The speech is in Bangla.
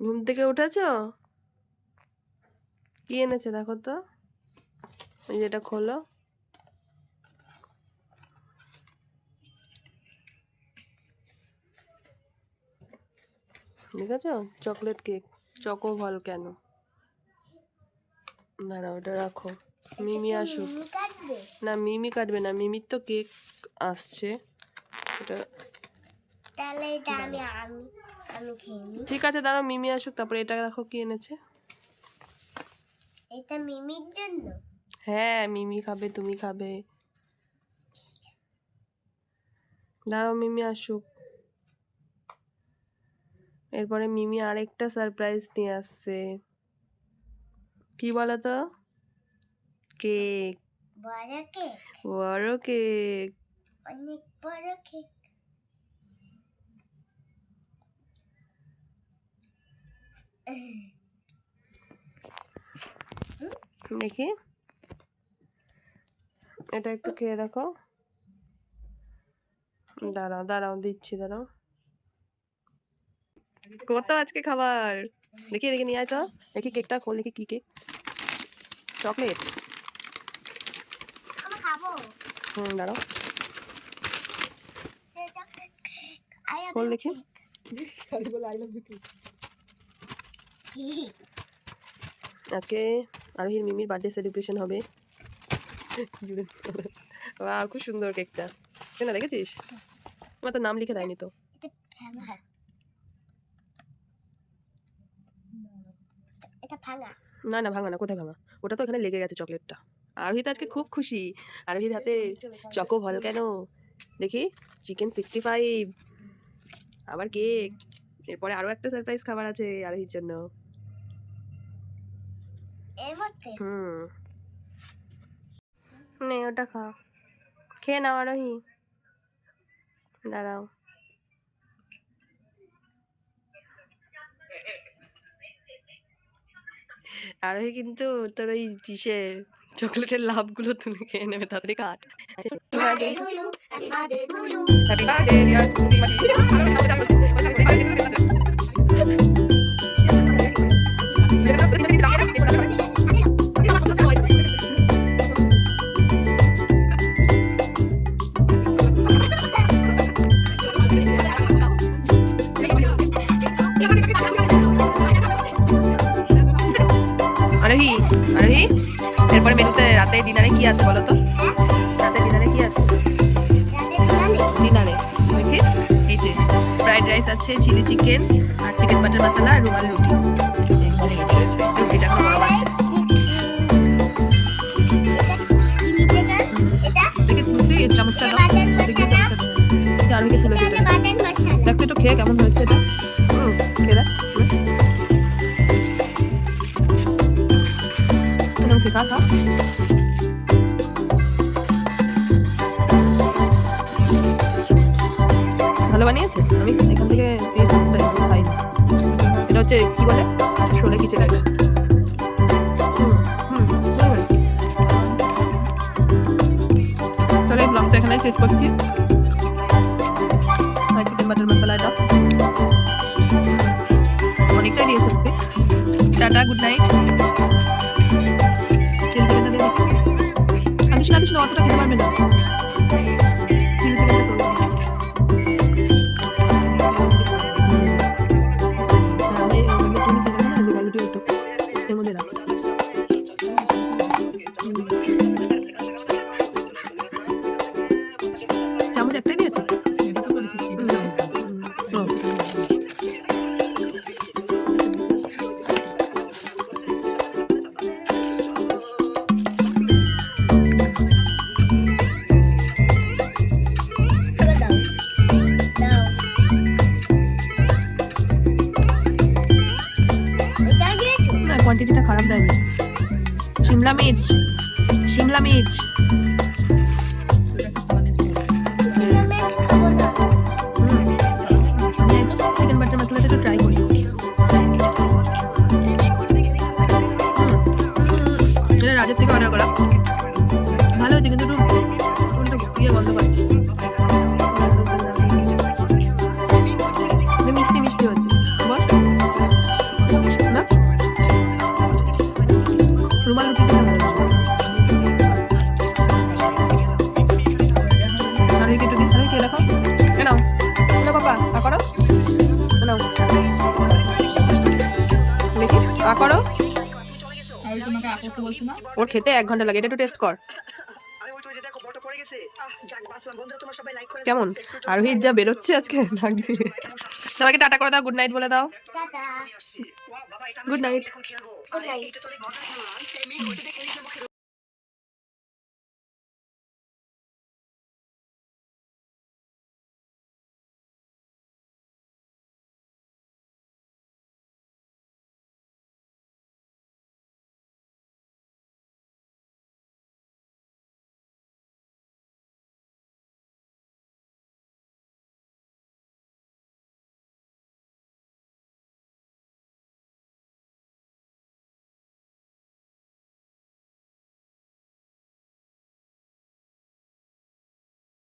ঘুম থেকে উঠেছ? কি এনেছে দেখো তো। এই যেটা খোলো। দেখেছ? Chocolate cake. চকো বল কেন? দাঁড়া ওটা রাখো। মিমি আসুক। না, মিমি কাটবে না। মিমির তো কেক আসছে। ওটা তাহলে এটা আমি আমি আমি খেয়ে নিই। ঠিক আছে দাঁড়াও মিমি আসুক তারপরে এটা দেখো কি এনেছে। এটা মিমির জন্য? হ্যাঁ মিমি খাবে তুমি খাবে। দাঁড়াও মিমি আসুক। এরপরে মিমি আরেকটা সারপ্রাইজ নিয়ে আসছে। কি বলো তো কেক। বড় কেক। বড় কেক। অনেক বড় কেক। দেখি। এটা একটু খেয়ে দেখো। দাঁড়াও দাঁড়াও দিচ্ছি দাঁড়াও। কত আজকে খাবার? দেখি দেখি নিয়ে আয় তো। দেখি কেকটা খোল দেখি কি কেক। চকলেট। হুম দাঁড়াও। খোল দেখি। আজকে আরোহীর মিমির বার্থডে সেলিব্রেশন হবে। বাহ খুব সুন্দর কেকটা না দেখেছিস? আমার তো নাম লিখে দেয়নি তো। না না ভাঙা না কোথায় ভাঙা? ওটা তো এখানে লেগে গেছে চকলেটটা আরোহী তো আজকে খুব খুশি। আরোহীর হাতে চকো ভালো কেন? দেখি চিকেন সিক্সটি ফাইভ আবার কেক এরপরে আরও একটা সারপ্রাইজ খাবার আছে আরোহীর জন্য। হুম নে ওটা খা খেয়ে নাও আরোহী দাঁড়াও আরোহী কিন্তু তোর ওই চিসে চকলেটের লাভগুলো তুলে খেয়ে নেবে তাড়াতাড়ি কাট Happy birthday to you. Happy birthday, dear রাতে ডিনারে কি আছে বলো তো? রাতে ডিনারে কি আছে? ডিনারে দেখি এই যে ফ্রাইড রাইস আছে চিলি চিকেন আর চিকেন বাটার মশলা আর রুমাল রুটি। রুটিটা খাওয়া আছে। চামচটা দাও। আরবিকে তুলে দিতে দেখ একটু খেয়ে কেমন হয়েছে এটা? খেয়ে দেখ। খা খা। ভালো বানিয়েছে? আমি এখান থেকে এই খাই না এটা হচ্ছে কি বলে? শোলে কি চেকা চলো এই ব্লগটা এখানে শেষ করছি। চিকেন বাটার মশলা এটা। অনেকটাই দিয়েছে ওকে। টাটা গুড নাইট কাঁদিস অতটা খেতে পারবে না। এর মধ্যে রাখ একটু ট্রাই করি। এটা রাজের থেকে অর্ডার করা। ভালো হয়েছে কিন্তু একটু ইয়ে গন্ধ পাচ্ছি করবা? পা করো। নাও। দেখি। ওর খেতে এক ঘণ্টা লাগে এটা একটু টেস্ট কর। কেমন? আরোহিত যা বেরোচ্ছে আজকে নাক দিয়ে। সবাইকে টাটা করে দাও গুড নাইট বলে দাও। Good night